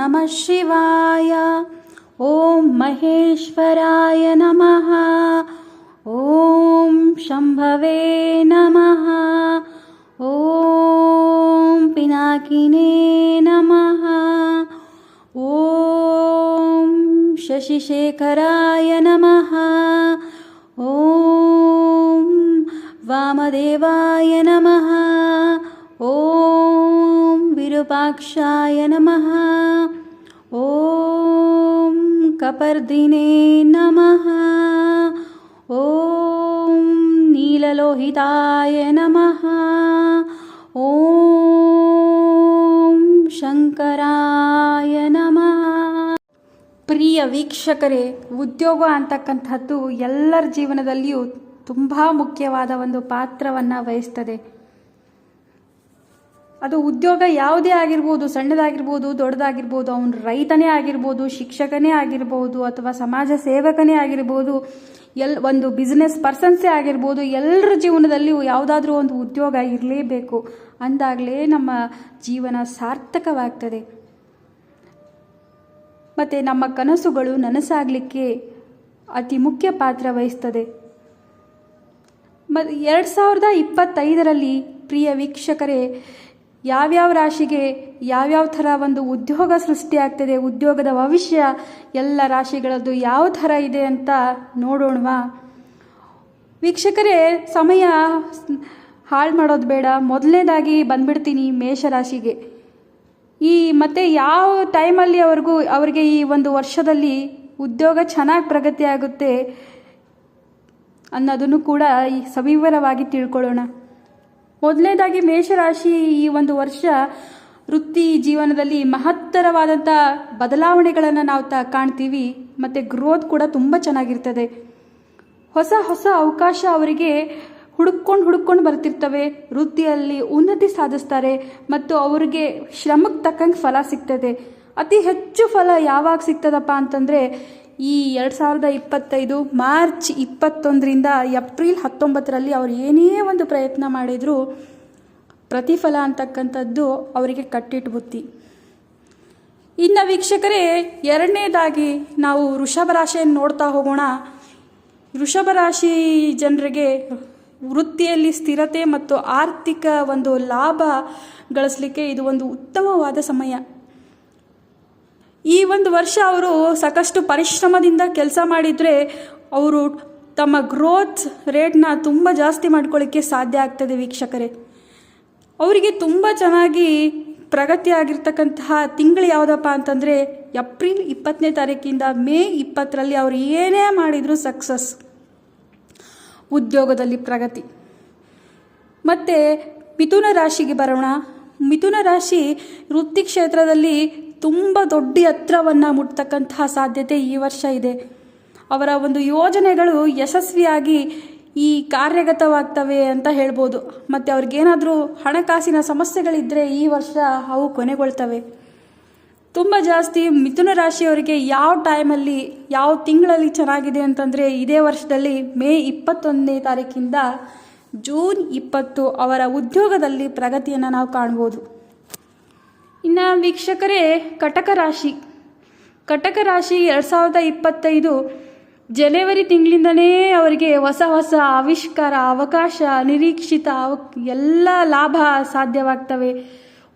नमः शिवाय। ॐ महेश्वराय नमः। ॐ शम्भवे नमः। ॐ पिनाकिने नमः। ॐ शशिशेखराय नमः। ॐ वामदेवाय नमः। ॐ विरूपाक्षाय नमः ॐ कपर्दिने नमः ॐ नीललोहिताय नमः ॐ ಶಂಕರಾಯ ನಮಃ ಪ್ರಿಯ ವೀಕ್ಷಕರೇ ಉದ್ಯೋಗ ಅಂತಕ್ಕಂಥದ್ದು ಎಲ್ಲರ ಜೀವನದಲ್ಲಿಯೂ ತುಂಬ ಮುಖ್ಯವಾದ ಒಂದು ಪಾತ್ರವನ್ನು ವಹಿಸ್ತದೆ ಅದು ಉದ್ಯೋಗ ಯಾವುದೇ ಆಗಿರ್ಬೋದು, ಸಣ್ಣದಾಗಿರ್ಬೋದು, ದೊಡ್ಡದಾಗಿರ್ಬೋದು, ಅವನು ರೈತನೇ ಆಗಿರ್ಬೋದು, ಶಿಕ್ಷಕನೇ ಆಗಿರ್ಬೋದು, ಅಥವಾ ಸಮಾಜ ಸೇವಕನೇ ಆಗಿರ್ಬೋದು, ಎಲ್, ಒಂದು ಬಿಸ್ನೆಸ್ ಪರ್ಸನ್ಸೇ ಆಗಿರ್ಬೋದು ಎಲ್ಲರ ಜೀವನದಲ್ಲಿ ಯಾವುದಾದ್ರೂ ಒಂದು ಉದ್ಯೋಗ ಇರಲೇಬೇಕು ಅಂದಾಗಲೇ ನಮ್ಮ ಜೀವನ ಸಾರ್ಥಕವಾಗ್ತದೆ. ಮತ್ತು ನಮ್ಮ ಕನಸುಗಳು ನನಸಾಗಲಿಕ್ಕೆ ಅತಿ ಮುಖ್ಯ ಪಾತ್ರ ವಹಿಸ್ತದೆ. ಮತ್ತು ಎರಡು ಸಾವಿರದ ಇಪ್ಪತ್ತೈದರಲ್ಲಿ, ಪ್ರಿಯ ವೀಕ್ಷಕರೇ ಯಾವ್ಯಾವ ರಾಶಿಗೆ ಯಾವ್ಯಾವ ಥರ ಒಂದು ಉದ್ಯೋಗ ಸೃಷ್ಟಿಯಾಗ್ತದೆ ಉದ್ಯೋಗದ ಭವಿಷ್ಯ ಎಲ್ಲ ರಾಶಿಗಳದ್ದು ಯಾವ ಥರ ಇದೆ ಅಂತ ನೋಡೋಣವಾ. ವೀಕ್ಷಕರೇ, ಸಮಯ ಹಾಳು ಮಾಡೋದು ಬೇಡ. ಮೊದಲನೇದಾಗಿ ಬಂದ್ಬಿಡ್ತೀನಿ ಮೇಷರಾಶಿಗೆ ಈ ಮತ್ತು ಯಾವ ಟೈಮಲ್ಲಿ ಅವ್ರಿಗೂ, ಅವರಿಗೆ ಈ ಒಂದು ವರ್ಷದಲ್ಲಿ ಉದ್ಯೋಗ ಚೆನ್ನಾಗಿ ಪ್ರಗತಿ ಆಗುತ್ತೆ ಅನ್ನೋದನ್ನು ಕೂಡ ಈ ಸವಿವರವಾಗಿ ತಿಳ್ಕೊಳ್ಳೋಣ. ಮೊದಲನೇದಾಗಿ ಮೇಷರಾಶಿ ಈ ಒಂದು ವರ್ಷ ವೃತ್ತಿ ಜೀವನದಲ್ಲಿ ಮಹತ್ತರವಾದಂಥ ಬದಲಾವಣೆಗಳನ್ನು ನಾವು ತ ಕಾಣ್ತೀವಿ, ಮತ್ತು ಗ್ರೋತ್ ಕೂಡ ತುಂಬ ಚೆನ್ನಾಗಿರ್ತದೆ. ಹೊಸ ಹೊಸ ಅವಕಾಶ ಅವರಿಗೆ ಹುಡುಕೊಂಡು ಹುಡುಕೊಂಡು ಬರ್ತಿರ್ತವೆ, ವೃತ್ತಿಯಲ್ಲಿ ಉನ್ನತಿ ಸಾಧಿಸ್ತಾರೆ, ಮತ್ತು ಅವರಿಗೆ ಶ್ರಮಕ್ಕೆ ತಕ್ಕಂಗೆ ಫಲ ಸಿಗ್ತದೆ. ಅತಿ ಹೆಚ್ಚು ಫಲ ಯಾವಾಗ ಸಿಗ್ತದಪ್ಪ ಅಂತಂದರೆ ಈ ಎರಡು ಸಾವಿರದ ಇಪ್ಪತ್ತೈದು ಮಾರ್ಚ್ ಇಪ್ಪತ್ತೊಂದರಿಂದ ಏಪ್ರಿಲ್ ಹತ್ತೊಂಬತ್ತರಲ್ಲಿ ಅವ್ರು ಏನೇ ಒಂದು ಪ್ರಯತ್ನ ಮಾಡಿದರೂ ಪ್ರತಿಫಲ ಅಂತಕ್ಕಂಥದ್ದು ಅವರಿಗೆ ಕಟ್ಟಿಟ್ಟು ಬುತ್ತಿ ಇನ್ನು ವೀಕ್ಷಕರೇ, ಎರಡನೇದಾಗಿ ನಾವು ವೃಷಭ ರಾಶಿಯನ್ನು ನೋಡ್ತಾ ಹೋಗೋಣ. ವೃಷಭ ರಾಶಿ ಜನರಿಗೆ ವೃತ್ತಿಯಲ್ಲಿ ಸ್ಥಿರತೆ ಮತ್ತು ಆರ್ಥಿಕ ಒಂದು ಲಾಭ ಗಳಿಸಲಿಕ್ಕೆ ಇದು ಒಂದು ಉತ್ತಮವಾದ ಸಮಯ. ಈ ಒಂದು ವರ್ಷ ಅವರು ಸಾಕಷ್ಟು ಪರಿಶ್ರಮದಿಂದ ಕೆಲಸ ಮಾಡಿದರೆ ಅವರು ತಮ್ಮ ಗ್ರೋತ್ ರೇಟ್ನ ತುಂಬ ಜಾಸ್ತಿ ಮಾಡ್ಕೊಳ್ಳಿಕ್ಕೆ ಸಾಧ್ಯ ಆಗ್ತದೆ ವೀಕ್ಷಕರೇ. ಅವರಿಗೆ ತುಂಬ ಚೆನ್ನಾಗಿ ಪ್ರಗತಿ ಆಗಿರ್ತಕ್ಕಂತಹ ತಿಂಗಳು ಯಾವುದಪ್ಪ ಅಂತಂದರೆ ಏಪ್ರಿಲ್ ಇಪ್ಪತ್ತನೇ ತಾರೀಕಿಂದ ಮೇ ಇಪ್ಪತ್ತರಲ್ಲಿ ಅವರು ಏನೇ ಮಾಡಿದರೂ ಸಕ್ಸಸ್ ಉದ್ಯೋಗದಲ್ಲಿ ಪ್ರಗತಿ. ಮತ್ತು ಮಿಥುನ ರಾಶಿಗೆ ಬರೋಣ. ಮಿಥುನ ರಾಶಿ ವೃತ್ತಿ ಕ್ಷೇತ್ರದಲ್ಲಿ ತುಂಬ ದೊಡ್ಡ ಎತ್ತರವನ್ನು ಮುಟ್ತಕ್ಕಂತಹ ಸಾಧ್ಯತೆ ಈ ವರ್ಷ ಇದೆ. ಅವರ ಒಂದು ಯೋಜನೆಗಳು ಯಶಸ್ವಿಯಾಗಿ ಈ ಕಾರ್ಯಗತವಾಗ್ತವೆ ಅಂತ ಹೇಳ್ಬೋದು. ಮತ್ತು ಅವ್ರಿಗೇನಾದರೂ ಹಣಕಾಸಿನ ಸಮಸ್ಯೆಗಳಿದ್ದರೆ ಈ ವರ್ಷ ಅವು ಕೊನೆಗೊಳ್ತವೆ. ತುಂಬ ಜಾಸ್ತಿ ಮಿಥುನ ರಾಶಿಯವರಿಗೆ ಯಾವ ಟೈಮಲ್ಲಿ, ಯಾವ ತಿಂಗಳಲ್ಲಿ ಚೆನ್ನಾಗಿದೆ ಅಂತಂದರೆ ಇದೇ ವರ್ಷದಲ್ಲಿ ಮೇ ಇಪ್ಪತ್ತೊಂದನೇ ತಾರೀಕಿಂದ ಜೂನ್ ಇಪ್ಪತ್ತು ಅವರ ಉದ್ಯೋಗದಲ್ಲಿ ಪ್ರಗತಿಯನ್ನು ನಾವು ಕಾಣ್ಬೋದು. ಇನ್ನು ವೀಕ್ಷಕರೇ, ಕಟಕ ರಾಶಿ. ಕಟಕ ರಾಶಿ ಎರಡು ಸಾವಿರದ ಇಪ್ಪತ್ತೈದು ಜನವರಿ ತಿಂಗಳಿಂದನೇ ಅವರಿಗೆ ಹೊಸ ಹೊಸ ಆವಿಷ್ಕಾರ, ಅವಕಾಶ, ನಿರೀಕ್ಷಿತ ಅವ, ಎಲ್ಲ ಲಾಭ ಸಾಧ್ಯವಾಗ್ತವೆ.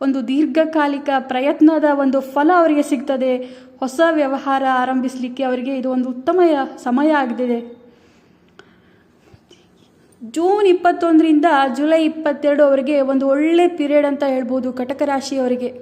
ಒಂದು ದೀರ್ಘಕಾಲಿಕ ಪ್ರಯತ್ನದ ಒಂದು ಫಲ ಅವರಿಗೆ ಸಿಗ್ತದೆ. ಹೊಸ ವ್ಯವಹಾರ ಆರಂಭಿಸಲಿಕ್ಕೆ ಅವರಿಗೆ ಇದು ಒಂದು ಉತ್ತಮ ಸಮಯ ಆಗಿದೆ ಜೂನ್ ಇಪ್ಪತ್ತೊಂದರಿಂದ ಜುಲೈ ಇಪ್ಪತ್ತೆರಡು ಅವರಿಗೆ ಒಂದು ಒಳ್ಳೆ ಪೀರಿಯಡ್ ಅಂತ ಹೇಳ್ಬೋದು ಕಟಕ ರಾಶಿಯವರಿಗೆ